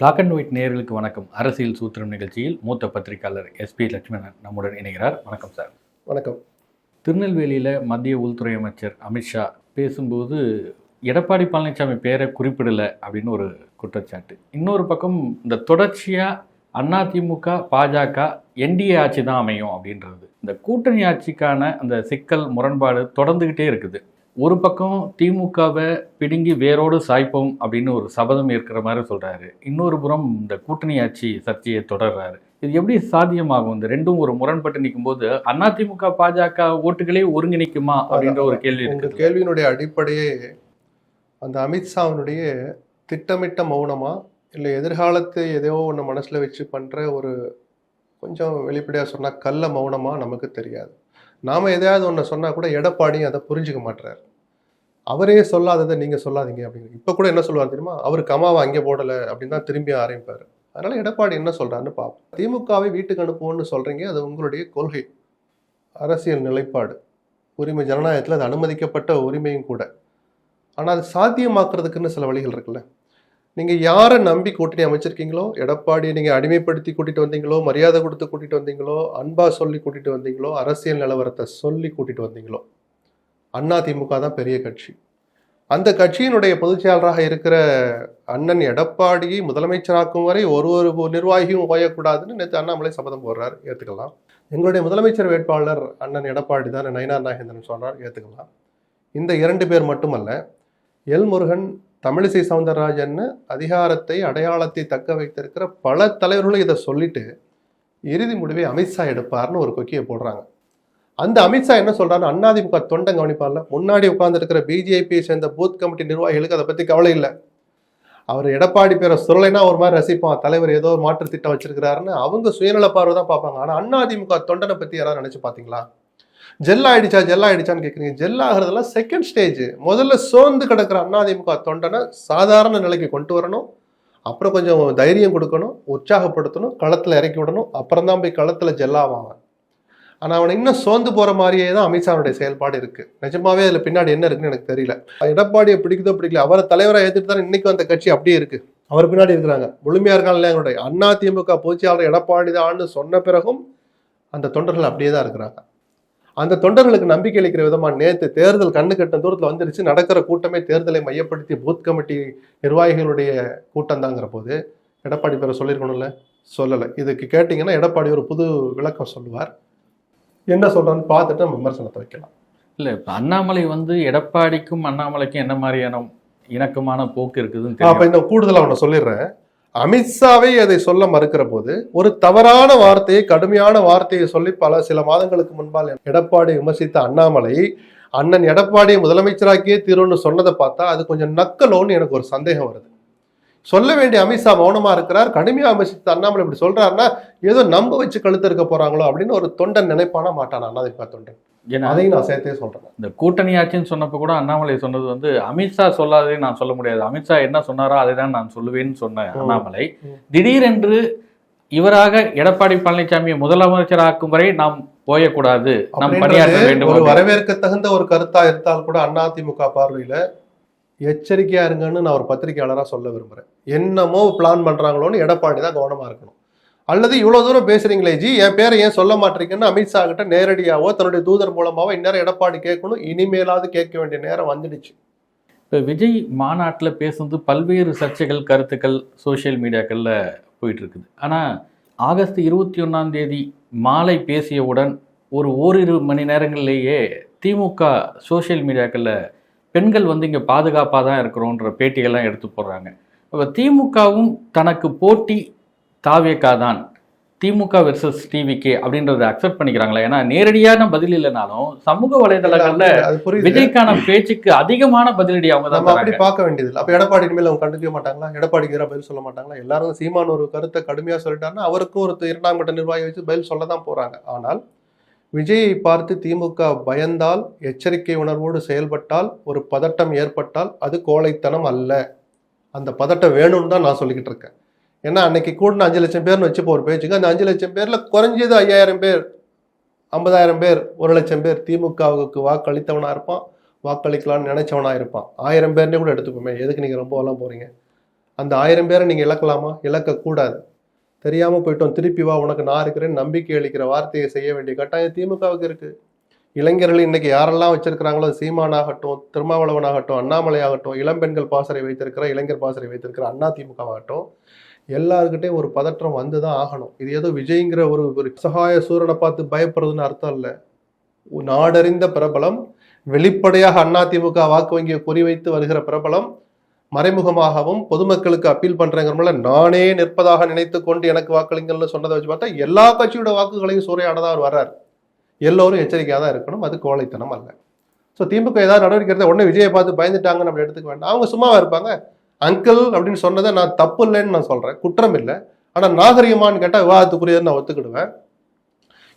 Black and white நேயர்களுக்கு வணக்கம். அரசியல் சூத்திரம் நிகழ்ச்சியில் மூத்த பத்திரிகையாளர் எஸ்பி லட்சுமணன் நம்முடன் இணைகிறார். வணக்கம் சார். வணக்கம். திருநெல்வேலியில் மத்திய உள்துறை அமைச்சர் அமித்ஷா பேசும்போது எடப்பாடி பழனிசாமி பேரை குறிப்பிடலை அப்படின்னு ஒரு குற்றச்சாட்டு. இன்னொரு பக்கம் இந்த தொடர்ச்சியாக அதிமுக பாஜக என்டிஏ ஆட்சி தான் அமையும் அப்படின்றது. இந்த கூட்டணி ஆட்சிக்கான அந்த சிக்கல் முரண்பாடு தொடர்ந்துக்கிட்டே இருக்குது. ஒரு பக்கம் திமுகவை பிடுங்கி வேரோடு சாய்ப்போம் அப்படின்னு ஒரு சபதம் இருக்கிற மாதிரி சொல்றாரு. இன்னொரு புறம் இந்த கூட்டணி ஆட்சி சர்ச்சையை தொடர்றாரு. இது எப்படி சாத்தியமாகும்? இந்த ரெண்டும் ஒரு முரண்பட்டு நிற்கும்போது அதிமுக பாஜக ஓட்டுகளே ஒருங்கிணைக்குமா அப்படின்ற ஒரு கேள்வி இருக்கு கேள்வியினுடைய அடிப்படையே அந்த அமித்ஷாவினுடைய திட்டமிட்ட மௌனமா? இல்லை எதிர்காலத்தை ஏதோ ஒன்று மனசில் வச்சு பண்ணுற ஒரு கொஞ்சம் வெளிப்படையாக சொன்னால் கள்ள மௌனமா? நமக்கு தெரியாது. நாம் எதையாவது ஒன்று சொன்னால் கூட எடப்பாடி அதை புரிஞ்சுக்க மாட்டுறாரு அவரே சொல்லாததை நீங்கள் சொல்லாதீங்க அப்படின்னு. இப்போ கூட என்ன சொல்லுவார் தெரியுமா? அவர் கமாவை அங்கே போடலை அப்படின்னு தான் திரும்பி ஆரம்பிப்பார். அதனால் எடப்பாடி என்ன சொல்றாருன்னு பார்ப்போம் திமுகவை வீட்டுக்கு அனுப்புவோம்னு சொல்கிறீங்க அது உங்களுடைய கொள்கை. அரசியல் நிலைப்பாடு. உரிமை ஜனநாயகத்தில் அது அனுமதிக்கப்பட்ட உரிமையும் கூட. ஆனால் அது சாத்தியமாக்குறதுக்குன்னு சில வழிகள் இருக்குல்ல. நீங்கள் யாரை நம்பி கூட்டணி அமைச்சிருக்கீங்களோ எடப்பாடியை நீங்கள் அடிமைப்படுத்தி கூட்டிகிட்டு வந்தீங்களோ மரியாதை கொடுத்து கூட்டிகிட்டு வந்தீங்களோ அன்பா சொல்லி கூட்டிகிட்டு வந்தீங்களோ அரசியல் நிலவரத்தை சொல்லி கூட்டிகிட்டு வந்தீங்களோ அண்ணா திமுக தான் பெரிய கட்சி. அந்த கட்சியினுடைய பொதுச்செயலராக இருக்கிற அண்ணன் எடப்பாடியை முதலமைச்சராக்கும் வரை ஒரு ஒரு நிர்வாகியும் ஓயக்கூடாதுன்னு நேற்று அண்ணாமலை சபதம் போடுறார். ஏற்றுக்கலாம் எங்களுடைய முதலமைச்சர் வேட்பாளர் அண்ணன் எடப்பாடி தான் நயினார் நாகேந்திரன் சொல்கிறார் ஏற்றுக்கலாம் இந்த இரண்டு பேர் மட்டுமல்ல எல் முருகன் தமிழிசை சவுந்தரராஜன் அதிகாரத்தை அடையாளத்தை தக்க வைத்திருக்கிற பல தலைவர்களும் இதை சொல்லிட்டு இறுதி முடிவை அமித்ஷா எடுப்பார்னு ஒரு கொக்கியை போடுறாங்க. அந்த அமித்ஷா என்ன சொல்றாரு அண்ணாதிமுக தொண்டன் கவனிப்பார்ல. முன்னாடி உட்கார்ந்துருக்கிற பிஜேபியை சேர்ந்த பூத் கமிட்டி நிர்வாகிகளுக்கு அதை பத்தி கவலை இல்லை. அவர் எடப்பாடி பேரை சொல்லலைன்னா ஒரு மாதிரி ரசிப்பான். தலைவர் ஏதோ ஒரு மாற்று திட்டம் வச்சிருக்கிறாருன்னு அவங்க சுயநல பார்வை தான் பார்ப்பாங்க. ஆனால் அண்ணாதிமுக தொண்டனை பத்தி யாராவது நினைச்சு பாத்தீங்களா? ஜெல் ஆயிடுச்சா ஜெல் ஆயிடுச்சான்னு கேட்குறீங்க ஜெல் ஆகிறதெல்லாம் செகண்ட் ஸ்டேஜ் முதல்ல சோர்ந்து கிடக்கிற அதிமுக தொண்டனை சாதாரண நிலைக்கு கொண்டு வரணும். அப்புறம் கொஞ்சம் தைரியம் கொடுக்கணும் உற்சாகப்படுத்தணும் களத்தில் இறக்கி விடணும். அப்புறம் தான் போய் களத்தில் ஜெல்லாவாங்க ஆனால் அவனை இன்னும் சோர்ந்து போகிற மாதிரியே தான் அமித்ஷாவுடைய செயல்பாடு இருக்குது நிஜமாவே அதில் பின்னாடி என்ன இருக்குன்னு எனக்கு தெரியல. எடப்பாடியை பிடிக்குதோ பிடிக்கல அவரை தலைவராக ஏற்றுட்டு தான் இன்னைக்கு அந்த கட்சி அப்படியே இருக்குது அவர் பின்னாடி இருக்கிறாங்க. முழுமையாக இருக்காங்க எங்களுடைய அண்ணா திமுக பொதுச்செயலாளர் எடப்பாடி தான் சொன்ன பிறகும் அந்த தொண்டர்கள் அப்படியே தான் இருக்கிறாங்க. அந்த தொண்டர்களுக்கு நம்பிக்கை அளிக்கிற விதமாக நேற்று தேர்தல் கண்ணு கட்டும் தூரத்தில் வந்துருச்சு. நடக்கிற கூட்டமே தேர்தலை மையப்படுத்தி பூத் கமிட்டி நிர்வாகிகளுடைய கூட்டம் தாங்கிற போது எடப்பாடி பேரை சொல்லியிருக்கணும்ல? சொல்லலை. இதுக்கு கேட்டிங்கன்னா எடப்பாடி ஒரு புது விளக்கம் சொல்லுவார். என்ன சொல்றான்னு பார்த்துட்டு நம்ம விமர்சனத்தை வைக்கலாம். இல்லை இப்போ அண்ணாமலை வந்து எடப்பாடிக்கும் அண்ணாமலைக்கும் என்ன மாதிரியான இணக்கமான போக்கு இருக்குதுன்னு அப்ப இந்த கூடுதலா அவனை சொல்லிடுறேன். அமித்ஷாவே அதை சொல்ல மறுக்கிற போது ஒரு தவறான வார்த்தையை கடுமையான வார்த்தையை சொல்லி பல சில மாதங்களுக்கு முன்பால் எடப்பாடி விமர்சித்த அண்ணாமலை அண்ணன் எடப்பாடியை முதலமைச்சராக்கியே தீரும்னு சொன்னதை பார்த்தா அது கொஞ்சம் நக்கலோன்னு எனக்கு ஒரு சந்தேகம் வருது. சொல்ல வேண்டிய அமித்ஷா மௌனமா இருக்கிறார் கடுமையா விமர்சித்த அண்ணாமலை இப்படி சொல்றாருன்னா ஏதோ நம்ப வச்சு கழுத்து இருக்க போறாங்களோ அப்படின்னு ஒரு தொண்டன் நினைப்பானா மாட்டானா அண்ணாதிமுக தொண்டன் அதையும் நான் சேர்த்தே சொல்றேன் இந்த கூட்டணி ஆட்சின்னு சொன்னப்போ கூட அண்ணாமலை சொன்னது வந்து அமித்ஷா சொல்லாதே நான் சொல்ல முடியாது அமித்ஷா என்ன சொன்னாரோ அதை தான் நான் சொல்லுவேன்னு சொன்ன ம். அண்ணாமலை. திடீரென்று இவராக எடப்பாடி பழனிசாமியை முதலமைச்சராக்கும் வரை நாம் போயக்கூடாது நாம் பணியாற்ற வேண்டும் ஒரு. வரவேற்க தகுந்த ஒரு கருத்தா இருந்தால் கூட அதிமுக பார்வையில எச்சரிக்கையா இருங்கன்னு நான் ஒரு பத்திரிகையாளராக சொல்ல விரும்புகிறேன் என்னமோ பிளான் பண்றாங்களோன்னு எடப்பாடி தான் கவனமா இருக்கணும். அல்லது இவ்வளோ தூரம் பேசுறீங்களே ஜி என் பேரை ஏன் சொல்ல மாட்டீங்கன்னு அமித்ஷா கிட்ட நேரடியாகவோ தன்னுடைய தூதர் மூலமாகவோ இந்நேரம் எடப்பாடி கேட்கணும். இனிமேலாவது கேட்க வேண்டிய நேரம் வந்துடுச்சு. இப்போ விஜய் மாநாட்டில் பேசுனது பல்வேறு சர்ச்சைகள் கருத்துக்கள் சோஷியல் மீடியாக்களில் போயிட்டு இருக்குது ஆனால் ஆகஸ்ட் இருபத்தி ஒன்றாம் தேதி மாலை பேசியவுடன் ஒரு ஓரிரு மணி நேரங்களிலேயே திமுக சோஷியல் மீடியாக்களில் பெண்கள் வந்து இங்கே பாதுகாப்பாக தான் இருக்கிறோன்ற பேட்டிகள்லாம் எடுத்து போடுறாங்க. அப்போ திமுகவும் தனக்கு போட்டி தாவேக்கா தான். திமுக வெர்சஸ் டிவிகே அப்படின்றத அக்செப்ட் பண்ணிக்கிறாங்களா. ஏன்னா நேரடியான பதில் இல்லைனாலும் சமூக வலைதளங்கள்ல விஜய்க்கான பேச்சுக்கு அதிகமான பதிலடி அவங்க தான் அப்படி பார்க்க வேண்டியது அப்ப எடப்பாடி இனிமேல் அவங்க கண்டுக்க மாட்டாங்களா? எடப்பாடிக்கு எதிராக பதில் சொல்ல மாட்டாங்களா? எல்லாரும் சீமான் ஒரு கருத்தை கடுமையா சொல்லிட்டாருன்னா அவருக்கும் ஒரு இரண்டாம் கட்ட நிர்வாகி வச்சு பதில் சொல்ல தான் போறாங்க. ஆனால் விஜயை பார்த்து திமுக பயந்தால் எச்சரிக்கை உணர்வோடு செயல்பட்டால் ஒரு பதட்டம் ஏற்பட்டால் அது கோழைத்தனம் அல்ல. அந்த பதட்டம் வேணும்னு தான் நான் சொல்லிக்கிட்டு இருக்கேன். ஏன்னா அன்னைக்கு கூடின அஞ்சு லட்சம் பேர்னு வச்சுப்போ ஒரு பேச்சுக்கு. அந்த அஞ்சு லட்சம் பேரில் குறைஞ்சது ஐயாயிரம் பேர் ஐம்பதாயிரம் பேர் ஒரு லட்சம் பேர் திமுகவுக்கு வாக்களித்தவனாக இருப்பான் வாக்களிக்கலாம்னு நினச்சவனாக இருப்பான். ஆயிரம் பேர்னே கூட எடுத்துக்கோமே எதுக்கு நீங்கள் ரொம்ப எல்லாம் போகிறீங்க அந்த ஆயிரம் பேரை நீங்கள் இழக்கலாமா? இழக்கக்கூடாது. தெரியாமல் போயிட்டோம். திருப்பி வா உனக்கு நான் இருக்கிறேன்னு நம்பிக்கை அளிக்கிற வார்த்தையை செய்ய வேண்டிய கட்டாயம் திமுகவுக்கு இருக்கு. இளைஞர்கள் இன்னைக்கு யாரெல்லாம் வச்சிருக்கிறாங்களோ சீமானாகட்டும் திருமாவளவனாகட்டும் அண்ணாமலை ஆகட்டும் இளம்பெண்கள் பாசறை வைத்திருக்கிற இளைஞர் பாசறை வைத்திருக்கிற அண்ணா திமுகவாகட்டும் எல்லாருக்கிட்டையும் ஒரு பதற்றம் வந்து தான் ஆகணும். இது ஏதோ விஜய்ங்கிற ஒரு ஒரு சகாய சூரனை பார்த்து பயப்படுறதுன்னு அர்த்தம் இல்லை. நாடறிந்த பிரபலம் வெளிப்படையாக அதிமுக வாக்கு வங்கியை குறிவைத்து வருகிற பிரபலம் மறைமுகமாகவும் பொதுமக்களுக்கு அப்பீல் பண்றேங்கிறமல நானே நிற்பதாக நினைத்து கொண்டு எனக்கு வாக்களிங்கள்னு சொன்னதை வச்சு பார்த்தா எல்லா கட்சியோட வாக்குகளையும் சூறையாடதான் அவர் வர்றார். எல்லோரும் எச்சரிக்கையாக தான் இருக்கணும். அது கோழைத்தனம் அல்ல. ஸோ திமுக ஏதாவது நடவடிக்கை எடுத்தா உடனே விஜயை பார்த்து பயந்துட்டாங்கன்னு நம்ம எடுத்துக்க வேண்டாம். அவங்க சும்மாவா இருப்பாங்க? அங்கிள் அப்படின்னு சொன்னதை நான் தப்பு இல்லைன்னு நான் சொல்றேன். குற்றம் இல்லை. ஆனால் நாகரிகமான்னு கேட்டால் விவாதத்துக்குரியதுன்னு நான் ஒத்துக்கிடுவேன்.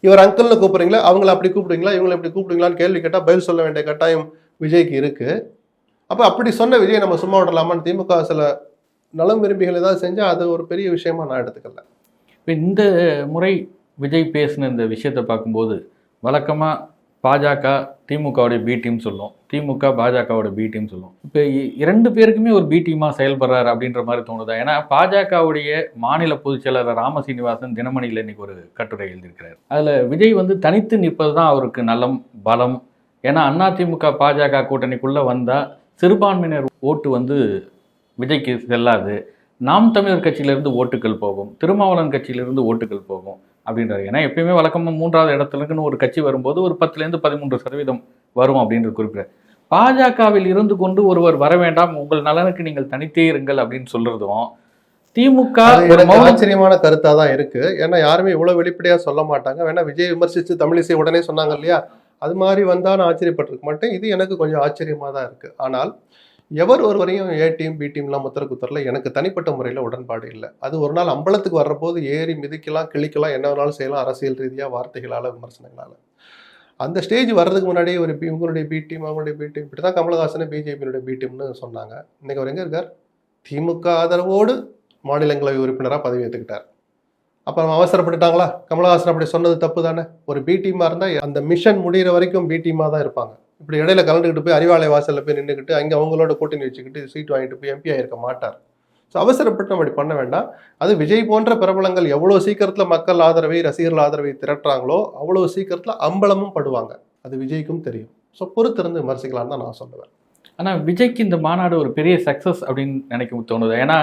இவர் அங்கிள்னு கூப்பிடுறீங்களா? அவங்கள அப்படி கூப்பிடுவீங்களா இவங்களை இப்படி கூப்பிடுங்களான்னு கேள்வி கேட்டால் பதில் சொல்ல வேண்டிய கட்டாயம் விஜய்க்கு இருக்குது அப்போ அப்படி சொன்ன விஜய் நம்ம சும்மா விடலாமான்னு திமுக சில நலம் விரும்பிகள் ஏதாவது செஞ்சால் அது ஒரு பெரிய விஷயமா நான் எடுத்துக்கல. இப்போ இந்த முறை விஜய் பேசின இந்த விஷயத்தை பார்க்கும்போது வழக்கமாக பாஜக திமுகவுடைய பி டீம் சொல்லும். திமுக பாஜகவோட பி டீம் சொல்லும். இப்போ இரண்டு பேருக்குமே ஒரு பி டீமாக செயல்படுறாரு அப்படின்ற மாதிரி தோணுதா? ஏன்னா பாஜகவுடைய மாநில பொதுச் செயலாளர் ராமசீனிவாசன் தினமணியில் இன்னைக்கு ஒரு கட்டுரை எழுதியிருக்கிறார். அதில் விஜய் வந்து தனித்து நிற்பது தான் அவருக்கு நலம் பலம். ஏன்னா அதிமுக பாஜக கூட்டணிக்குள்ளே வந்தால் சிறுபான்மையினர் ஓட்டு வந்து விஜய்க்கு செல்லாது. நாம் தமிழர் கட்சியிலிருந்து ஓட்டுகள் போகும். திருமாவளவன் கட்சியிலிருந்து ஓட்டுகள் போகும் அப்படின்றாரு. ஏன்னா எப்பயுமே வழக்கமாக மூன்றாவது இடத்துலக்குன்னு ஒரு கட்சி வரும்போது ஒரு பத்துலேருந்து பதிமூன்று சதவீதம் வரும் அப்படின்ற குறிப்பிட பாஜகவில் இருந்து கொண்டு ஒருவர் வர வேண்டாம். உங்கள் நலனுக்கு நீங்கள் தனித்தே இருங்கள் அப்படின்னு சொல்றதும் திமுக ஆச்சரியமான கருத்தா தான் இருக்கு. ஏன்னா யாருமே இவ்வளவு வெளிப்படையா சொல்ல மாட்டாங்க. வேணா விஜய் விமர்சிச்சு தமிழிசை உடனே சொன்னாங்க இல்லையா? அது மாதிரி வந்தால் நான் ஆச்சரியப்பட்டிருக்க மாட்டேன். இது எனக்கு கொஞ்சம் ஆச்சரியமாக தான் இருக்குது ஆனால் எவர் ஒருவரையும் ஏ டீம் பி டீம்லாம் முத்திர குத்தரில் எனக்கு தனிப்பட்ட முறையில் உடன்பாடு இல்லை. அது ஒரு நாள் அம்பலத்துக்கு வர்றபோது ஏறி மிதிக்கலாம் கிழிக்கலாம் என்ன வேணாலும் செய்யலாம் அரசியல் ரீதியாக வார்த்தைகளால் விமர்சனங்களால். அந்த ஸ்டேஜ் வர்றதுக்கு முன்னாடி ஒரு பி- இவங்களுடைய பி டீம் அவங்களுடைய பி டீம் இப்படி தான் கமலஹாசனை பிஜேபியினுடைய பி டீம்னு சொன்னாங்க. இன்றைக்கி அவர் எங்கே இருக்கார்? திமுக ஆதரவோடு மாநிலங்களவை உறுப்பினராக பதவி ஏற்றுக்கிட்டார் அப்புறம் அவசரப்பட்டுட்டாங்களா? கமலஹாசன் அப்படி சொன்னது தப்பு தானே ஒரு பி டீமாக இருந்தால் அந்த மிஷன் முடிகிற வரைக்கும் பி டீமாக தான் இருப்பாங்க. இப்படி இடையில கலந்துக்கிட்டு போய் அறிவாலய வாசலில் போய் நின்றுக்கிட்டு அங்கே அவங்களோட கூட்டணி வச்சுக்கிட்டு சீட் வாங்கிட்டு போய் எம்பி ஆகிருக்க மாட்டார். ஸோ அவசரப்பட்டு நம்ம அப்படி பண்ண வேண்டாம். அது விஜய் போன்ற பிரபலங்கள் எவ்வளோ சீக்கிரத்தில் மக்கள் ஆதரவை ரசிகர்கள் ஆதரவை திரட்டுறாங்களோ அவ்வளோ சீக்கிரத்தில் அம்பலமும் படுவாங்க. அது விஜய்க்கும் தெரியும். ஸோ பொறுத்திருந்து விமர்சிக்கலாம்னு தான் நான் சொல்லுவேன். ஆனால் விஜய்க்கு இந்த மாநாடு ஒரு பெரிய சக்ஸஸ் அப்படின்னு நினைக்க தோணுது. ஏன்னா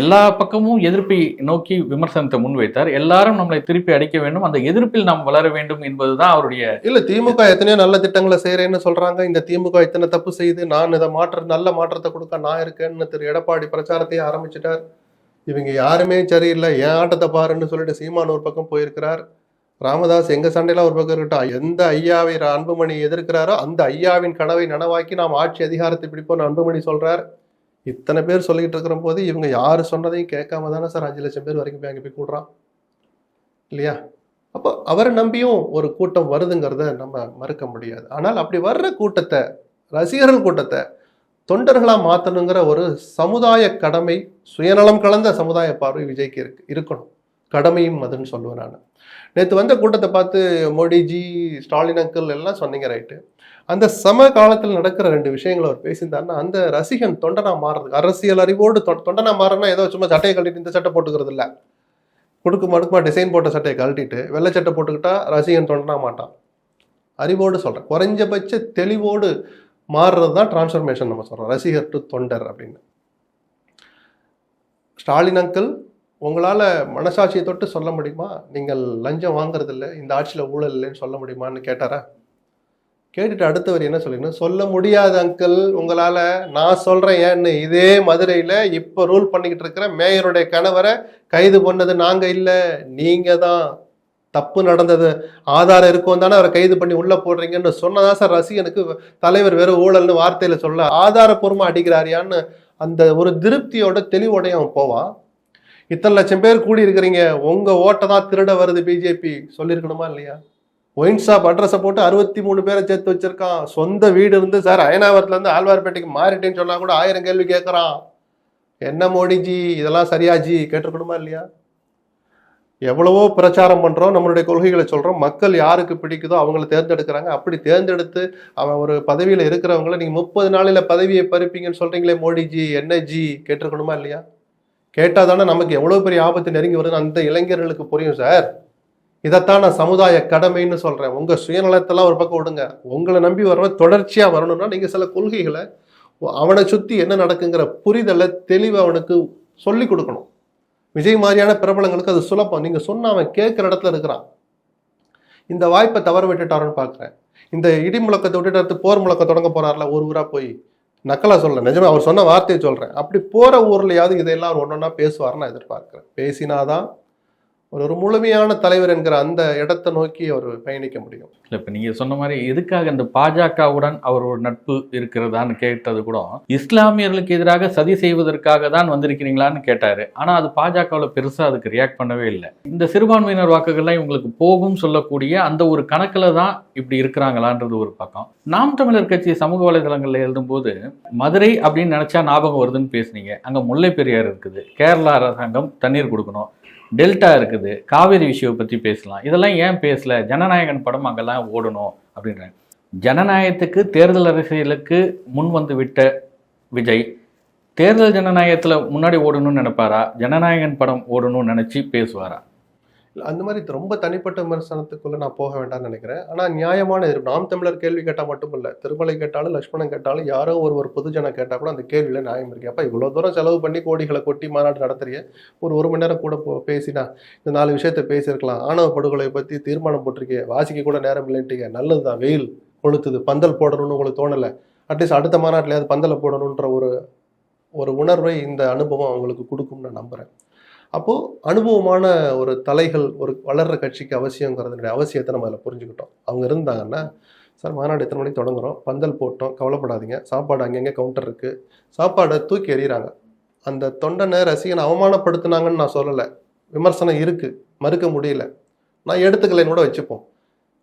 எல்லா பக்கமும் எதிர்ப்பை நோக்கி விமர்சனத்தை முன்வைத்தார். எல்லாரும் நம்மளை திருப்பி அடிக்க வேண்டும். அந்த எதிர்ப்பில் நாம் வளர வேண்டும் என்பதுதான் அவருடைய இல்ல திமுக எத்தனையோ நல்ல திட்டங்களை செய்யறேன்னு சொல்றாங்க. இந்த திமுக இத்தனை தப்பு செய்து நான் இதை மாற்ற நல்ல மாற்றத்தை கொடுக்க நான் இருக்கேன்னு திரு. எடப்பாடி பிரச்சாரத்தையே ஆரம்பிச்சிட்டார். இவங்க யாருமே சரியில்லை. என் ஆட்டத்தை பாருன்னு சொல்லிட்டு சீமான் ஒரு பக்கம் போயிருக்கிறார். ராமதாஸ் எங்க சண்டையில ஒரு பக்கம் இருக்கட்டும். எந்த ஐயாவை அன்புமணி எதிர்க்கிறாரோ அந்த ஐயாவின் கனவை நனவாக்கி நாம் ஆட்சி அதிகாரத்தை பிடிப்போம்னு அன்புமணி சொல்றார். இத்தனை பேர் சொல்லிக்கிட்டு இருக்கிற போது இவங்க யார் சொன்னதையும் கேட்காம தானே சார் அஞ்சு லட்சம் பேர் வரைக்கும் போய் அங்கே போய் கூடுறான். இல்லையா? அப்போ அவரை நம்பியும் ஒரு கூட்டம் வருதுங்கிறத நம்ம மறுக்க முடியாது. ஆனால் அப்படி வர்ற கூட்டத்தை ரசிகர்கள் கூட்டத்தை தொண்டர்களாக மாற்றணுங்கிற ஒரு சமுதாய கடமை சுயநலம் கலந்த சமுதாய பார்வை விஜய்க்கு இருக்கு இருக்கணும். கடமையும் அதுன்னு சொல்லுவேன் நான். நேற்று வந்த கூட்டத்தை பார்த்து மோடிஜி ஸ்டாலின் அங்கிள் எல்லாம் சொன்னீங்க ரைட்டு அந்த சம காலத்தில் நடக்கிற ரெண்டு விஷயங்களை அவர் பேசியிருந்தாருன்னா அந்த ரசிகன் தொண்டனா மாறுறதுக்கு அரசியல் அறிவோடு தொ- தொண்டனா மாறனா ஏதோ சும்மா சட்டையை கழட்டிட்டு இந்த சட்டை போட்டுக்கிறது இல்லை. குடுக்கு மடுக்குமா டிசைன் போட்ட சட்டையை கழட்டிட்டு வெள்ளை சட்டை போட்டுக்கிட்டா ரசிகன் தொண்டனா மாட்டான். அறிவோடு சொல்கிறேன் குறைஞ்சபட்ச தெளிவோடு மாறுறது தான் டிரான்ஸ்ஃபர்மேஷன் நம்ம சொல்கிறோம் ரசிகர் டு தொண்டர் அப்படின்னு. ஸ்டாலின் அங்கிள் உங்களால் மனசாட்சியை தொட்டு சொல்ல முடியுமா? நீங்கள் லஞ்சம் வாங்குறதில்ல இந்த ஆட்சியில் ஊழல் இல்லைன்னு சொல்ல முடியுமான்னு கேட்டாரா? கேட்டுட்டு அடுத்தவர் என்ன சொல்லிக்கணும் சொல்ல முடியாது அங்கிள் உங்களால் நான் சொல்கிறேன் ஏன்னு. இதே மதுரையில் இப்போ ரூல் பண்ணிக்கிட்டு இருக்கிற மேயருடைய கணவரை கைது பண்ணது நாங்கள் இல்லை. நீங்கள் தான் தப்பு நடந்தது. ஆதாரம் இருக்கும் தானே அவரை கைது பண்ணி உள்ளே போடுறீங்கன்னு சொன்னதா சார் ரசிகனுக்கு தலைவர் வெறும் ஊழல்னு வார்த்தையில் சொல்ல ஆதாரப்பூர்வமாக அடிக்கிறாரியான்னு அந்த ஒரு திருப்தியோட தெளிவோடையும் அவன் போவான். இத்தனை லட்சம் பேர் கூடி இருக்கிறீங்க உங்க ஓட்டை தான் திருட வருது பிஜேபி சொல்லியிருக்கணுமா இல்லையா? ஒயின் ஷாப் அட்ரஸை போட்டு அறுபத்தி மூணு பேரை சேர்த்து வச்சிருக்கான். சொந்த வீடு இருந்து சார் அயனாவரத்துல இருந்து ஆழ்வார்பேட்டைக்கு மாறிட்டேன்னு சொன்னா கூட ஆயிரம் கேள்வி கேட்கறான் என்ன மோடிஜி? இதெல்லாம் சரியா ஜி? கேட்டிருக்கணுமா இல்லையா? எவ்வளவோ பிரச்சாரம் பண்றோம் நம்மளுடைய கொள்கைகளை சொல்றோம். மக்கள் யாருக்கு பிடிக்குதோ அவங்கள தேர்ந்தெடுக்கிறாங்க. அப்படி தேர்ந்தெடுத்து அவன் ஒரு பதவியில இருக்கிறவங்கள நீங்க முப்பது நாளில பதவியை பறிப்பீங்கன்னு சொல்றீங்களே மோடிஜி என்ன ஜி? கேட்டிருக்கணுமா இல்லையா? கேட்டால் தானே நமக்கு எவ்வளோ பெரிய ஆபத்து நெருங்கி வருதுன்னு அந்த இளைஞர்களுக்கு புரியும் சார் இதைத்தான் நான் சமுதாய கடமைன்னு சொல்கிறேன் உங்கள் சுயநலத்தெல்லாம் ஒரு பக்கம் விடுங்க. உங்களை நம்பி வர தொடர்ச்சியாக வரணும்னா நீங்கள் சில கொள்கைகளை அவனை சுற்றி என்ன நடக்குங்கிற புரிதலை தெளிவை அவனுக்கு சொல்லி கொடுக்கணும். விஜய் மாதிரியான பிரபலங்களுக்கு அது சுலபம். நீங்கள் சொன்ன அவன் கேட்குற இடத்துல இருக்கிறான். இந்த வாய்ப்பை தவற விட்டுட்டாருன்னு பார்க்குறேன் இந்த இடி முழக்கத்தை விட்டுட்டு போர் முழக்கம் தொடங்க போறாருல ஒரு ஊராக போய். நக்கலா சொல்ல நிஜமே அவர் சொன்ன வார்த்தையை சொல்றேன். அப்படி போற ஊர்லயாவது இதையெல்லாம் அவர் ஒன்னொன்னா பேசுவார்னு நான் எதிர்பார்க்கிறேன். பேசினாதான் ஒரு ஒரு முழுமையான தலைவர் என்கிற அந்த இடத்தை நோக்கி அவர் பயணிக்க முடியும். இல்லை இப்போ நீங்கள் சொன்ன மாதிரி எதுக்காக இந்த பாஜகவுடன் அவர் ஒரு நட்பு இருக்கிறதான்னு கேட்டது கூட இஸ்லாமியர்களுக்கு எதிராக சதி செய்வதற்காக தான் வந்திருக்கிறீங்களான்னு கேட்டார். ஆனால் அது பாஜகவில் பெருசாக அதுக்கு ரியாக்ட் பண்ணவே இல்லை. இந்த சிறுபான்மையினர் வாக்குகள்லாம் இவங்களுக்கு போகும் சொல்லக்கூடிய அந்த ஒரு கணக்கில் தான் இப்படி இருக்கிறாங்களான்றது ஒரு பக்கம். நாம் தமிழர் கட்சி சமூக வலைதளங்களில் எழுதும்போது மதுரை அப்படின்னு நினச்சா ஞாபகம் வருதுன்னு பேசுனீங்க. அங்கே முல்லை பெரியார் இருக்குது. கேரளா அரசாங்கம் தண்ணீர் கொடுக்கணும். டெல்டா இருக்குது. காவேரி விஷயம் பற்றி பேசலாம். இதெல்லாம் ஏன் பேசல? ஜனநாயகன் படம் அங்கெல்லாம் ஓடணும் அப்படின்றாங்க. ஜனநாயகத்துக்கு தேர்தல் அரசியலுக்கு முன் வந்து விட்ட விஜய் தேர்தல் ஜனநாயகத்தில் முன்னாடி ஓடணும்னு நினைப்பாரா? ஜனநாயகன் படம் ஓடணும்னு நினச்சி பேசுவாரா? அந்த மாதிரி ரொம்ப தனிப்பட்ட விமர்சனத்துக்குள்ள நான் போக வேண்டாம்னு நினைக்கிறேன். ஆனால் நியாயமான எதிர்ப்பு. நாம் தமிழர் கேள்வி கேட்டால் மட்டும் இல்லை திருமலை கேட்டாலும் லட்சுமணன் கேட்டாலும் யாரோ ஒரு ஒரு பொதுஜன கேட்டால் கூட அந்த கேள்வியில் நியாயம் இருக்கு. அப்போ இவ்வளோ தூரம் செலவு பண்ணி கோடிகளை கொட்டி மாநாடு நடத்துறிய. ஒரு ஒரு மணி நேரம் கூட பேசினா இந்த நாலு விஷயத்த பேசியிருக்கலாம். ஆணவ படுகொலை பற்றி தீர்மானம் போட்டிருக்கீங்க வாசிக்க கூட நேரம் இல்லைன்ட்டீங்க. நல்லதுதான். வெயில் கொளுத்துது. பந்தல் போடணும்னு உங்களுக்கு தோணலை. அட்லீஸ்ட் அடுத்த மாநாட்டிலையாவது பந்தலை போடணுன்ற ஒரு ஒரு உணர்வை இந்த அனுபவம் அவங்களுக்கு கொடுக்கும்னு நான் நம்புகிறேன் அப்போ அனுபவமான ஒரு தலைகள் ஒரு வளர்ற கட்சிக்கு அவசியங்கிறதுனுடைய அவசியத்தை நம்ம அதில் புரிஞ்சுக்கிட்டோம். அவங்க இருந்தாங்கன்னா சார் மாநாடு எத்தனை மணிக்கு தொடங்குறோம்? பந்தல் போட்டோம் கவலைப்படாதீங்க. சாப்பாடு அங்கங்கே கவுண்டர் இருக்குது சாப்பாடை தூக்கி எறிகிறாங்க. அந்த தொண்டனை ரசிகனை அவமானப்படுத்துனாங்கன்னு நான் சொல்லலை. விமர்சனம் இருக்குது மறுக்க முடியல. நான் எடுத்துக்கலைன்னு கூட வச்சுப்போம்.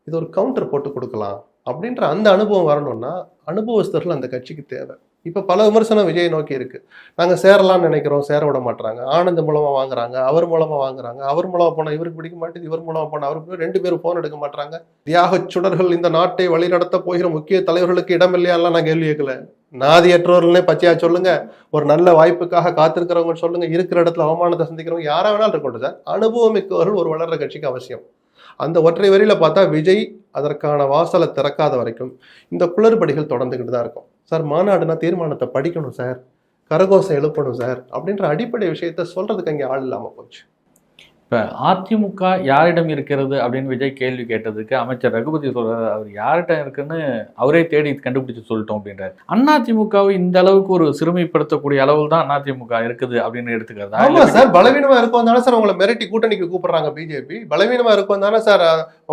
இது ஒரு கவுண்டர் போட்டு கொடுக்கலாம். அப்படின்ற அந்த அனுபவம் வரணும்னா அனுபவஸ்தர்கள் அந்த கட்சிக்கு தேவை. இப்போ பல விமர்சனம் விஜய் நோக்கி இருக்கு. நாங்கள் சேரலாம்னு நினைக்கிறோம் சேர விட மாட்டுறாங்க ஆனந்த் மூலமாக வாங்குறாங்க அவர் மூலமாக வாங்குறாங்க. அவர் மூலமாக போனால் இவருக்கு பிடிக்க மாட்டேது இவர் மூலமாக போனால் அவருக்கு ரெண்டு பேரும் ஃபோன் எடுக்க மாட்டுறாங்க தியாகச் சுடர்கள் இந்த நாட்டை வழிநடத்த போகிற முக்கிய தலைவர்களுக்கு இடம் இல்லையாலாம் நான் கேள்வி கேட்கல. நாதியற்றவர்களே பச்சையா சொல்லுங்க. ஒரு நல்ல வாய்ப்புக்காக காத்திருக்கிறவங்க சொல்லுங்க. இருக்கிற இடத்துல அவமானத்தை சந்திக்கிறவங்க யாரா வேணாலும் இருக்கட்டும் சார். அனுபவம் மிக்கவர்கள் ஒரு வளர்ற கட்சிக்கு அவசியம். அந்த ஒற்றை வரியில பார்த்தா விஜய் அதற்கான வாசலை திறக்காத வரைக்கும் இந்த குளறுபடிகள் தொடர்ந்துக்கிட்டு தான் இருக்கும். சார் மாநாடுனா தீர்மானத்தை படிக்கணும் சார். கரகோசம் எழுப்பணும் சார். அப்படின்ற அடிப்படை விஷயத்த சொல்றதுக்கு அங்கே ஆள் இல்லாமல் போச்சு. இப்போ அதிமுக யாரிடம் இருக்கிறது அப்படின்னு விஜய் கேள்வி கேட்டதுக்கு அமைச்சர் ரகுபதி சொல்றாரு. அவர் யார்கிட்ட இருக்குன்னு அவரே தேடி கண்டுபிடிச்சு சொல்லிட்டோம் அப்படின்றாரு. அதிமுகவை இந்த அளவுக்கு ஒரு சிறுமைப்படுத்தக்கூடிய அளவில் தான் அதிமுக இருக்குது அப்படின்னு எடுத்துக்கிறதா. ஆமா சார் பலவீனமா இருக்கும் தானே சார் உங்களை மிரட்டி கூட்டணிக்கு கூப்பிடுறாங்க பிஜேபி. பலவீனமா இருக்கும் தானே சார்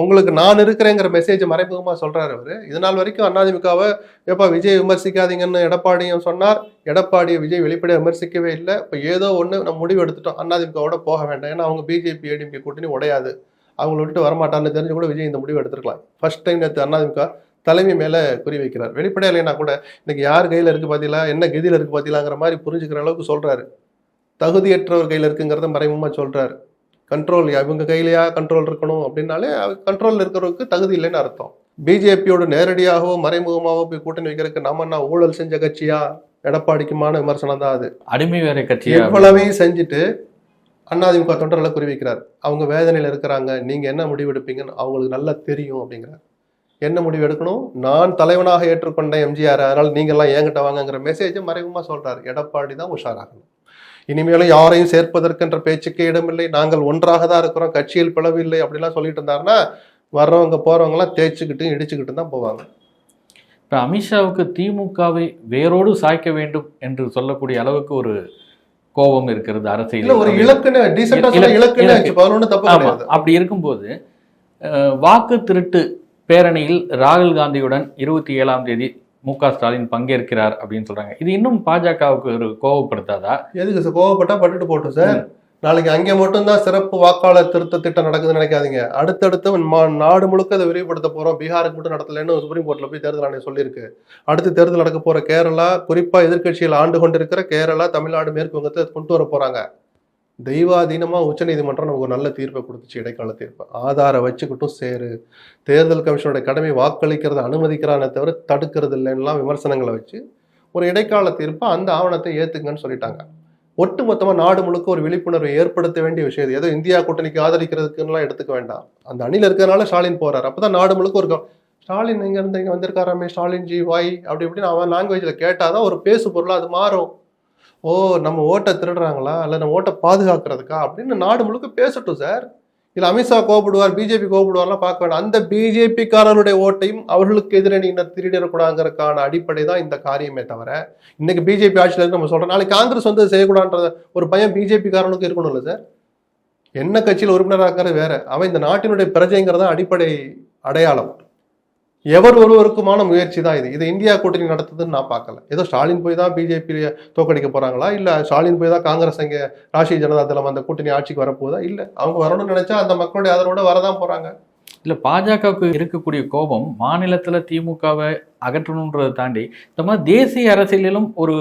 உங்களுக்கு நான் இருக்கிறேங்கிற மெசேஜ் மறைமுகமா சொல்றாரு அவரு. இது நாள் வரைக்கும் அதிமுகவை எப்பா விஜய் விமர்சிக்காதீங்கன்னு எடப்பாடியும் சொன்னார். எடப்பாடியை விஜய் வெளிப்படையாக விமர்சிக்கவே இல்லை. இப்போ ஏதோ ஒன்று நம்ம முடிவு எடுத்துட்டோம். அண்ணாதிமுகவோட போக வேண்டாம். ஏன்னா அவங்க பிஜேபி ஏடிஎம்கே கூட்டணி உடையாது. அவங்கள விட்டு வரமாட்டான்னு தெரிஞ்சு கூட விஜய் இந்த முடிவு எடுத்துருக்கலாம். ஃபர்ஸ்ட் டைம் நேற்று அண்ணாதிமுக தலைமை மேலே குறி வைக்கிறார். வெளிப்படையாக இல்லைன்னா கூட இன்னைக்கு யார் கையில் இருக்குது பார்த்தீங்களா என்ன கதியில் இருக்குது பார்த்தீங்களாங்கிற மாதிரி புரிஞ்சுக்கிற அளவுக்கு சொல்கிறாரு தகுதியற்றவர் கையில் இருக்குங்கிறத மறைமுகமாக சொல்கிறார் கண்ட்ரோல் இவங்க கையிலையா கண்ட்ரோல் இருக்கணும் அப்படின்னாலே கண்ட்ரோலில் இருக்கிறவருக்கு தகுதி இல்லைன்னு அர்த்தம். பிஜேபியோட நேரடியாகவோ மறைமுகமாகவோ போய் கூட்டணி வைக்கிறதுக்கு நம்ம என்ன ஊழல் செஞ்ச கட்சியா? எடப்பாடிக்குமான விமர்சனம் தான் அது. அடிமை வேற கட்சியா? இவ்வளவையும் செஞ்சுட்டு அதிமுக தொண்டர்களை குறி வைக்கிறார் அவங்க வேதனையில் இருக்கிறாங்க. நீங்க என்ன முடிவு எடுப்பீங்கன்னு அவங்களுக்கு நல்லா தெரியும் அப்படிங்கிறார். என்ன முடிவு எடுக்கணும்? நான் தலைவனாக ஏற்றுக்கொண்ட எம்ஜிஆர். அதனால நீங்கெல்லாம் என்கிட்ட வாங்கங்கிற மெசேஜை மறைமுகமா சொல்றாரு. எடப்பாடி தான் உஷாராகணும். இனிமேலும் யாரையும் சேர்ப்பதற்கென்ற பேச்சுக்கு இடமில்லை. நாங்கள் ஒன்றாக தான் இருக்கிறோம். கட்சியில் பிளவில்லை அப்படிலாம் சொல்லிட்டு இருந்தாருன்னா வர்றவங்க போறவங்கலாம் தேய்ச்சிக்கிட்டு இடிச்சுக்கிட்டு தான் போவாங்க. இப்போ அமித்ஷாவுக்கு திமுகவை வேரோடு சாய்க்க வேண்டும் என்று சொல்லக்கூடிய அளவுக்கு ஒரு கோபம் இருக்கிறது அரசியல் ஒரு அப்படி இருக்கும்போது வாக்கு திருட்டு பேரணியில் ராகுல் காந்தியுடன் இருபத்தி ஏழாம் தேதி மு க ஸ்டாலின் பங்கேற்கிறார் அப்படின்னு சொல்றாங்க. இது இன்னும் பாஜகவுக்கு ஒரு கோவப்படுத்தாதா? எதுக்கு சார்? கோவப்பட்டா பட்டுட்டு போட்டோம் சார். நாளைக்கு அங்கே மட்டும்தான் சிறப்பு வாக்காளர் திருத்த திட்டம் நடக்குதுன்னு நினைக்காதீங்க. அடுத்தடுத்து மா- நாடு முழுக்க அதை விரிவுபடுத்த போறோம். பீகாருக்கு மட்டும் நடத்தலைன்னு சுப்ரீம் கோர்ட்ல போய் தேர்தல் ஆணையம் சொல்லியிருக்கு. அடுத்து தேர்தல் நடக்க போற கேரளா குறிப்பா எதிர்க்கட்சியில் ஆண்டு கொண்டிருக்கிற கேரளா தமிழ்நாடு மேற்கு வங்கத்தை கொண்டு வர போறாங்க. தெய்வாதீனமா உச்சநீதிமன்றம் நமக்கு ஒரு நல்ல தீர்ப்பை கொடுத்துச்சு இடைக்கால தீர்ப்பு. ஆதாரம் வச்சுக்கிட்டும் சேரு. தேர்தல் கமிஷனோட கடமை வாக்களிக்கிறத அனுமதிக்கிறானே தவிர தடுக்கிறது இல்லைன்னா விமர்சனங்களை வச்சு ஒரு இடைக்கால தீர்ப்பு அந்த ஆவணத்தை ஏற்றுங்கன்னு சொல்லிட்டாங்க. ஒட்டுமொத்தமா நாடு முழுக்க ஒரு விழிப்புணர்வை ஏற்படுத்த வேண்டிய விஷயம் ஏதோ இந்தியா கூட்டணிக்கு ஆதரிக்கிறதுக்குலாம் எடுத்துக்க வேண்டாம். அந்த அணியில் இருக்கிறதுனால ஸ்டாலின் போறாரு. அப்பதான் நாடு முழுக்க ஒரு ஸ்டாலின் இங்க இருந்து இங்க வந்திருக்காராமே ஸ்டாலின் ஜி வாய் அப்படி இப்படின்னு அவன் லாங்குவேஜ்ல கேட்டாதான் ஒரு பேசு பொருளாக அது மாறும். ஓ நம்ம ஓட்டை திருடுறாங்களா? இல்லை நம்ம ஓட்டை பாதுகாக்கிறதுக்கா? அப்படின்னு நாடு முழுக்க பேசட்டும் சார் இல்லை அமித்ஷா கோபப்படுவார் பிஜேபி கோபப்படுவார்லாம் பார்க்க வேண்டாம் அந்த பிஜேபிக்காரருடைய ஓட்டையும் அவர்களுக்கு எதிரே நீங்கள் திருடிடக்கூடாங்கிறதுக்கான அடிப்படை தான் இந்த காரியமே தவிர இன்னைக்கு பிஜேபி ஆட்சியில் இருந்து நம்ம சொல்கிறோம் நாளைக்கு காங்கிரஸ் வந்து செய்யக்கூடாதுன்ற ஒரு பயம் பிஜேபிக்காரனுக்கு இருக்கணும் இருக்கணும்ல சார்? என்ன கட்சியில் உறுப்பினராக இருக்கிறது வேற? அவன் இந்த நாட்டினுடைய பிரஜைங்கிறதான் அடிப்படை அடையாளம். எவர் ஒருவருக்குமான முயற்சி தான் இது. இது இந்தியா கூட்டணி நடத்துதுன்னு நான் பார்க்கல. ஏதோ ஸ்டாலின் போய் தான் பிஜேபி தோக்கடிக்க போறாங்களா? இல்ல ஸ்டாலின் போய் தான் காங்கிரஸ் அங்கே ராஷ்டிரிய ஜனதா தளம் அந்த கூட்டணி ஆட்சிக்கு வரப்போதா இல்ல. அவங்க வரணும்னு நினைச்சா அந்த மக்களுடைய ஆதரவோட வரதான் போறாங்க. இல்ல பாஜகவுக்கு இருக்கக்கூடிய கோபம் மாநிலத்துல திமுகவை அகற்றணுன்றதை தாண்டி இந்த மாதிரி தேசிய அரசியலிலும் ஒரு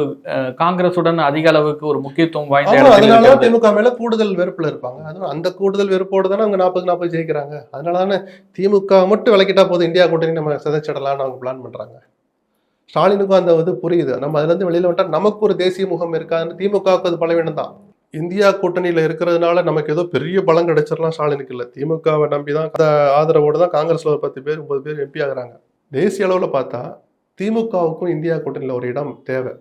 காங்கிரசுடன் அதிக அளவுக்கு ஒரு முக்கியத்துவம் வாய்ந்த அதனால. திமுக மேல கூடுதல் வெறுப்புல இருப்பாங்க. அதுவும் அந்த கூடுதல் வெறுப்போடு தானே அவங்க நாற்பது நாற்பது ஜெயிக்கிறாங்க. அதனால தானே திமுக மட்டும் விளக்கிட்டா போதும் இந்தியா கூட்டணி நம்ம சிதைச்சிடலாம்னு அவங்க பிளான் பண்றாங்க. ஸ்டாலினுக்கும் அந்த இது புரியுது. நம்ம அதுல இருந்து வெளியில வந்துட்டா நமக்கு ஒரு தேசிய முகம் இருக்காதுன்னு திமுகவுக்கு அது பலவீனம் தான் இந்தியா கூட்டணியில இருக்கிறதுனால நமக்கு ஏதோ பெரிய பலம் கிடைச்சிடலாம் ஸ்டாலினுக்கு இல்லை. திமுகவை நம்பி தான் ஆதரவோடு தான் காங்கிரஸ்ல ஒரு பத்து பேர் ஒன்பது பேர் எம்பி ஆகுறாங்க. தேசிய அளவில் பார்த்தா திமுகவுக்கும் இந்தியா கூட்டணியில் ஒரு இடம் தேவை.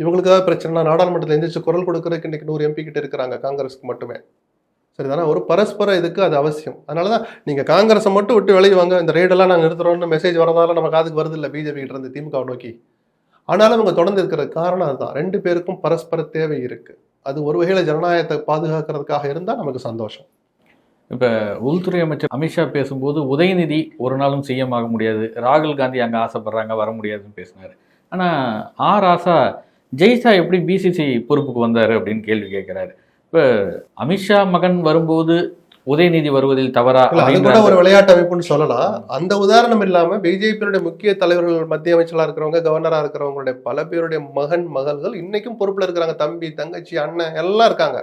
இவங்களுக்காக பிரச்சனைனா நாடாளுமன்றத்தில் எந்திரிச்சு குரல் கொடுக்கறதுக்கு இன்றைக்கி நூறு எம்பி கிட்ட இருக்கிறாங்க காங்கிரஸ்க்கு மட்டுமே. சரிதானா? ஒரு பரஸ்பர இதுக்கு அது அவசியம். அதனால தான் நீங்கள் காங்கிரஸை மட்டும் விட்டு வெளியே வாங்க. இந்த ரெய்டெல்லாம் நாங்கள் நிறுத்துறோம்னு மெசேஜ் வரதால நம்ம காதுக்கு வருது இல்லை பிஜேபி கிட்ட இருந்து திமுக நோக்கி. ஆனாலும் அவங்க தொடர்ந்து இருக்கிற காரணம் அதுதான். ரெண்டு பேருக்கும் பரஸ்பர தேவை இருக்குது அது ஒரு வகையில் ஜனநாயகத்தை பாதுகாக்கிறதுக்காக இருந்தால் நமக்கு சந்தோஷம். இப்போ உள்துறை அமைச்சர் அமித்ஷா பேசும்போது உதயநிதி ஒரு நாளும் சிஎம் ஆக முடியாது. ராகுல் காந்தி அங்கே ஆசைப்படுறாங்க வர முடியாதுன்னு பேசினார். ஆனால் ஆர் ஆசா ஜெய்ஷா எப்படி பிசிசி பொறுப்புக்கு வந்தார் அப்படின்னு கேள்வி கேட்குறாரு. இப்போ அமித்ஷா மகன் வரும்போது உதயநிதி வருவதில் தவறா அது கூட ஒரு விளையாட்டு அமைப்புன்னு சொல்லலாம். அந்த உதாரணம் இல்லாம பிஜேபியுடைய முக்கிய தலைவர்கள் மத்திய அமைச்சரா இருக்கிறவங்க கவர்னரா இருக்கிறவங்களுடைய பல பேருடைய மகன் மகள்கள் இன்னைக்கும் பொறுப்புல இருக்கிறாங்க. தம்பி தங்கச்சி அண்ணன் எல்லாம் இருக்காங்க.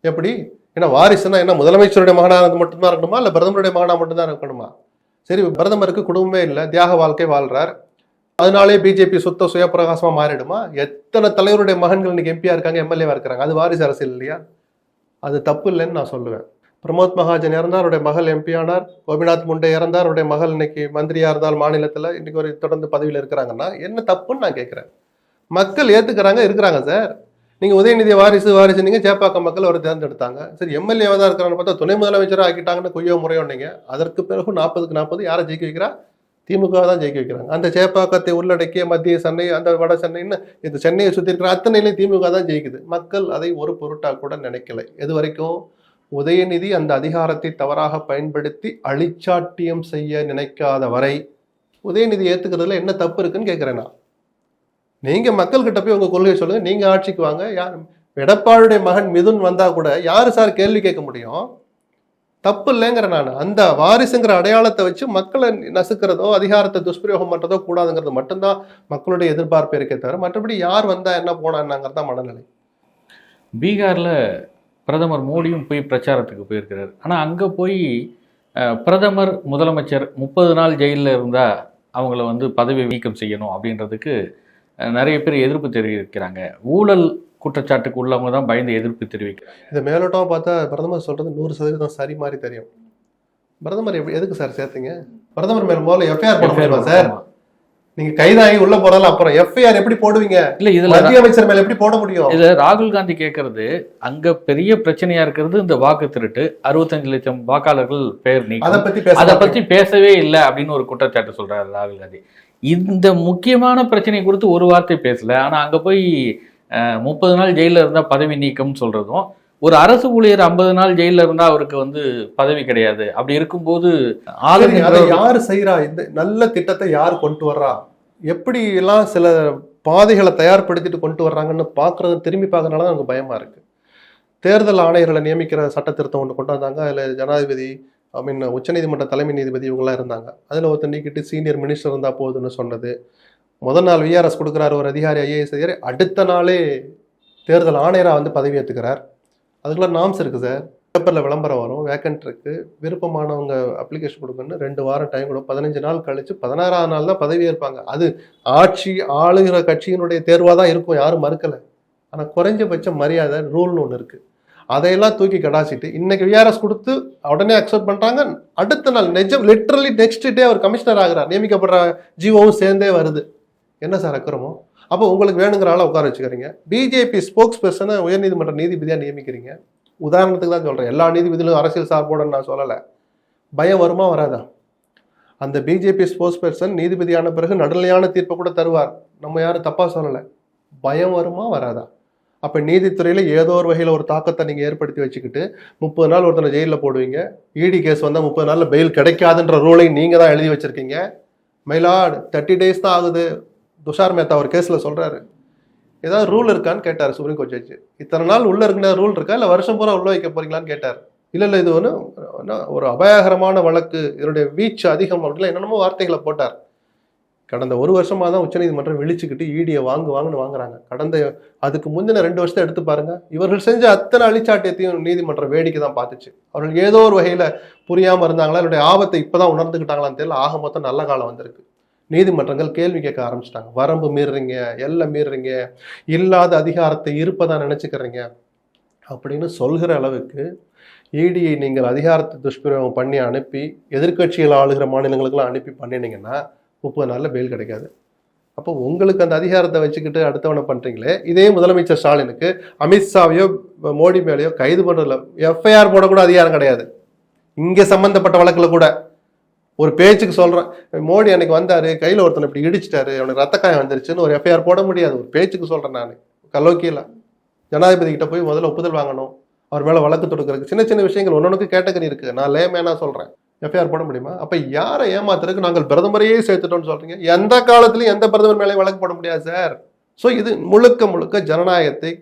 எப்படி? ஏன்னா வாரிசுனா என்ன? முதலமைச்சருடைய மகனா இருந்து மட்டும்தான் இருக்கணுமா? இல்ல பிரதமருடைய மகனா மட்டும்தான் இருக்கணுமா? சரி பிரதமருக்கு குடும்பமே இல்லை தியாக வாழ்க்கை வாழ்றார். அதனாலே பிஜேபி சுத்த சுயப்பிரகாசமா மாறிடுமா? எத்தனை தலைவருடைய மகன்கள் இன்னைக்கு எம்பியா இருக்காங்க எம்எல்ஏவா இருக்கிறாங்க? அது வாரிசு அரசியல் இல்லையா? அது தப்பு இல்லைன்னு நான் சொல்லுவேன். பிரமோத் மகாஜன் இறந்தார் அவருடைய மகள் எம்பி ஆனார் கோபிநாத் முண்டே இறந்தார் அவருடைய மகள் இன்னைக்கு மந்திரியா இருந்தால் மாநிலத்தில் இன்னைக்கு ஒரு தொடர்ந்து பதவியில் இருக்கிறாங்கன்னா என்ன தப்புன்னு நான் கேட்குறேன் மக்கள் ஏற்றுக்கிறாங்க இருக்கிறாங்க சார். நீங்கள் உதயநிதி வாரிசு வாரிசு நீங்கள் சேப்பாக்கம் மக்கள் அவர் தேர்ந்தெடுத்தாங்க. சரி எம்எல்ஏவாக தான் இருக்கிறான்னு பார்த்தா துணை முதலமைச்சராக ஆக்கிட்டாங்கன்னு கொய்யோ முறையோ அதற்கு பிறகு நாற்பதுக்கு நாற்பது யாரை ஜெயிக்க வைக்கிறா? திமுக தான் ஜெயிக்க வைக்கிறாங்க. அந்த சேப்பாக்கத்தை உள்ளடக்கிய மத்திய சென்னை அந்த வட சென்னைன்னு இந்த சென்னையை சுற்றி இருக்கிற அத்தனையிலையும் திமுக தான் ஜெயிக்குது. மக்கள் அதை ஒரு பொருட்டாக கூட நினைக்கல. இது வரைக்கும்? உதயநிதி அந்த அதிகாரத்தை தவறாக பயன்படுத்தி அழிச்சாட்டியம் செய்ய நினைக்காத வரை உதயநிதி ஏற்றுக்கிறதுல என்ன தப்பு இருக்குன்னு கேட்கிறேன் நான். நீங்கள் மக்கள்கிட்ட போய் உங்கள் கொள்கையை சொல்லுங்கள் நீங்கள் ஆட்சிக்கு வாங்க யார் எடப்பாளுடைய மகன் மிதுன் வந்தால் கூட யார் சார் கேள்வி கேட்க முடியும்? தப்பு இல்லைங்கிற நான். அந்த வாரிசுங்கிற அடையாளத்தை வச்சு மக்களை நசுக்கிறதோ அதிகாரத்தை துஷ்பிரயோகம் பண்ணுறதோ கூடாதுங்கிறது மட்டும்தான் மக்களுடைய எதிர்பார்ப்பு இருக்கே தவிர மற்றபடி யார் வந்தால் என்ன போனாங்கிறது தான் மனநிலை. பீகாரில் பிரதமர் மோடியும் போய் பிரச்சாரத்துக்கு போயிருக்கிறார். ஆனா அங்க போய் பிரதமர் முதலமைச்சர் முப்பது நாள் ஜெயிலில் இருந்தா அவங்கள வந்து பதவி நீக்கம் செய்யணும் அப்படின்றதுக்கு நிறைய பேர் எதிர்ப்பு தெரிவிக்கிறாங்க. ஊழல் குற்றச்சாட்டுக்கு உள்ளவங்க தான் பயந்து எதிர்ப்பு தெரிவிக்கிறாங்க. இதை மேலோட்டமா பார்த்தா பிரதமர் சொல்றது நூறு சதவீதம் சரி மாதிரி தெரியும். பிரதமர் எப்படி எதுக்கு சார் சேர்த்தீங்க? பிரதமர் மேல முதல்ல எஃப்ஐஆர் போட சார். நீங்க கைதாகி உள்ள போறதால அப்புறம் எஃப்ஐஆர் எப்படி போடுவீங்க? இல்ல இதுல மத்திய அமைச்சர் மேல எப்படி போட முடியும்? இதுல ராகுல் காந்தி கேட்கறது அங்க பெரிய பிரச்சனையா இருக்கிறது இந்த வாக்கு திருட்டு. அறுபத்தஞ்சு லட்சம் வாக்காளர்கள் பெயர் அத நீக்கம் பத்தி அதை பத்தி பேசவே இல்லை அப்படின்னு ஒரு குற்றச்சாட்டு சொல்றாரு ராகுல் காந்தி. இந்த முக்கியமான பிரச்சனை குறித்து ஒரு வார்த்தை பேசல. ஆனா அங்க போய் முப்பது நாள் ஜெயில இருந்தா பதவி நீக்கம்னு சொல்றதும் ஒரு அரசு ஊழியர் ஐம்பது நாள் ஜெயில இருந்தா அவருக்கு வந்து பதவி கிடையாது. அப்படி இருக்கும்போது அதை யாரு செய்யறா இந்த நல்ல திட்டத்தை யார் கொண்டு வர்றா? எப்படி எல்லாம் சில பாதைகளை தயார்படுத்திட்டு கொண்டு வர்றாங்கன்னு பார்க்குறது திரும்பி பார்க்கறதுனால தான் எனக்கு பயமா இருக்கு. தேர்தல் ஆணையர்களை நியமிக்கிற சட்ட திருத்தம் ஒன்று கொண்டு வந்தாங்க. அதில் ஜனாதிபதி ஐ மீன் உச்சநீதிமன்ற தலைமை நீதிபதி இவங்கெல்லாம் இருந்தாங்க. அதில் ஒருத்தர் நீக்கிட்டு சீனியர் மினிஸ்டர் இருந்தால் போதுன்னு சொன்னது. முதல் நாள் விஆர்எஸ் கொடுக்குறாரு ஒரு அதிகாரி ஐஏஎஸ் அதிகாரி. அடுத்த நாளே தேர்தல் ஆணையராக வந்து பதவி ஏற்றுக்கிறார் அதுக்கெல்லாம் நாம்ஸ் இருக்குது சார். பேப்பரில் விளம்பரம் வரும் வேக்கண்ட் இருக்குது விருப்பமானவங்க அப்ளிகேஷன் கொடுக்கணும்னு ரெண்டு வாரம் டைம் கொடுக்கும். பதினஞ்சு நாள் கழித்து பதினாறாம் நாள் தான் பதவி ஏற்பாங்க. அது ஆட்சி ஆளுகிற கட்சியினுடைய தேர்வாக தான் இருக்கும் யாரும் மறுக்கலை. ஆனால் குறைஞ்சபட்ச மரியாதை ரூல்னு ஒன்று இருக்குது அதையெல்லாம் தூக்கி கடாசிட்டு இன்னைக்கு விஆர்எஸ் கொடுத்து உடனே அக்செப்ட் பண்ணுறாங்க அடுத்த நாள் நிஜம் லிட்ரலி நெக்ஸ்ட் டே அவர் கமிஷனர் ஆகிறார். நியமிக்கப்படுற ஜீவோவும் சேர்ந்தே வருது. என்ன சார் அக்கிரமம்? அப்போ உங்களுக்கு வேணுங்கிற ஆளை உட்கார வச்சுக்கிறீங்க. பிஜேபி ஸ்போக்ஸ் பர்சனை உயர்நீதிமன்ற நீதிபதியாக நியமிக்கிறீங்க. உதாரணத்துக்கு தான் சொல்கிறேன் எல்லா நீதிபதிகளும் அரசியல் சார்போடன்னு நான் சொல்லலை. பயம் வருமா வராதா? அந்த பிஜேபி ஸ்போர்ட்ஸ் பர்சன் நீதிபதியான பிறகு நடுநிலையான தீர்ப்பை கூட தருவார். நம்ம யாரும் தப்பாக சொல்லலை. பயம் வருமா வராதா? அப்போ நீதித்துறையில் ஏதோ ஒரு வகையில் ஒரு தாக்கத்தை நீங்கள் ஏற்படுத்தி வச்சுக்கிட்டு முப்பது நாள் ஒருத்தனை ஜெயிலில் போடுவீங்க. இடி கேஸ் வந்தால் முப்பது நாளில் பெயில் கிடைக்காதுன்ற ரூலை நீங்கள் தான் எழுதி வச்சுருக்கீங்க. மயிலாட் தேர்ட்டி டேஸ் தான் ஆகுது. துஷார் மேத்தா ஒரு கேஸில் சொல்கிறாரு ஏதாவது ரூல் இருக்கான்னு கேட்டார் சுப்ரீம் கோர்ட் ஜட்ஜு இத்தனை நாள் உள்ளே இருக்கிற ரூல் இருக்கா? இல்லை வருஷம் பூரா உள்ள வைக்க போறீங்களான்னு கேட்டார். இல்லை இல்லை இது ஒன்று ஒரு அபாயகரமான வழக்கு இதனுடைய வீச்சு அதிகம் அப்படிலாம் என்னென்னமோ வார்த்தைகளை போட்டார். கடந்த ஒரு வருஷமாக தான் உச்சநீதிமன்றம் விழிச்சுக்கிட்டு ஈடியை வாங்கு வாங்குன்னு வாங்குறாங்க. கடந்த அதுக்கு முந்தின ரெண்டு வருஷத்தை எடுத்து பாருங்க. இவர்கள் செஞ்ச அத்தனை அழிச்சாட்டியத்தையும் நீதிமன்றம் வேடிக்கை தான் பார்த்துச்சு. அவர்கள் ஏதோ ஒரு வகையில் புரியாமல் இருந்தாங்களா? என்னுடைய ஆபத்தை இப்போதான் உணர்ந்துக்கிட்டாங்களான்னு தெரியல. ஆக மொத்தம் நல்ல காலம் வந்திருக்கு. நீதிமன்றங்கள் கேள்வி கேட்க ஆரம்பிச்சிட்டாங்க. வரம்பு மீறுறீங்க எல்லாம் மீறுறீங்க இல்லாத அதிகாரத்தை இருப்பதா நினச்சிக்கிறீங்க அப்படின்னு சொல்கிற அளவுக்கு இடியை நீங்கள் அதிகாரத்தை துஷ்பிரயோகம் பண்ணி அனுப்பி எதிர்க்கட்சிகள் ஆளுகிற மாநிலங்களுக்கெல்லாம் அனுப்பி பண்ணினீங்கன்னா முப்பது நாளில் பெயில் கிடைக்காது. அப்போ உங்களுக்கு அந்த அதிகாரத்தை வச்சுக்கிட்டு அடுத்தவனை பண்ணுறீங்களே இதே முதலமைச்சர் ஸ்டாலினுக்கு அமித்ஷாவையோ மோடி மேலேயோ கைது பண்ணுறதில்ல எஃப்ஐஆர் போடக்கூட அதிகாரம் கிடையாது. இங்கே சம்மந்தப்பட்ட வழக்கில் கூட. ஒரு பேச்சுக்கு சொல்கிறேன் மோடி அன்னைக்கு வந்தார் கையில் ஒருத்தனை இப்படி இடிச்சிட்டாரு அவனுக்கு ரத்த காயம் வந்துருச்சுன்னு ஒரு எஃப்ஐஆர் போட முடியாது. ஒரு பேச்சுக்கு சொல்கிறேன் நான். கலோக்கியில். ஜனாதிபதி கிட்ட போய் முதல்ல ஒப்புதல் வாங்கணும். அவர் மேலே வழக்கு தொடுக்கிறதுக்கு சின்ன சின்ன விஷயங்கள் ஒன்னொன்றுக்கு கேட்டகரி இருக்குது நான் லேமேனா சொல்கிறேன் எஃப்ஐஆர் போட முடியுமா? அப்போ யாரை ஏமாத்துறதுக்கு நாங்கள் பிரதமரையே சேர்த்துட்டோம்னு சொல்கிறீங்க எந்த காலத்துலையும் எந்த பிரதமர் மேலேயும் வழக்கு போட முடியாது சார் ஸோ இது முழுக்க முழுக்க ஜனநாயகத்தை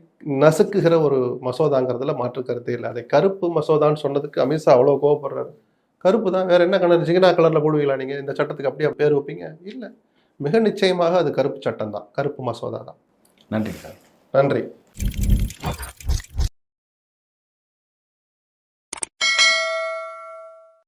நசுக்குகிற ஒரு மசோதாங்கிறதுல மாற்று கருத்தே இல்லை. அதை கருப்பு மசோதான்னு சொன்னதுக்கு அமித்ஷா அவ்வளோ கோவப்படுறாரு. கருப்பு தான் வேற என்ன கலர்? ஜிகினா கலரில் போடுவீங்களா நீங்கள் இந்த சட்டத்துக்கு அப்படியே பேர் வைப்பீங்க? இல்லை. மிக நிச்சயமாக அது கருப்பு சட்டம் தான் கருப்பு மசோதா தான் நன்றி சார். நன்றி.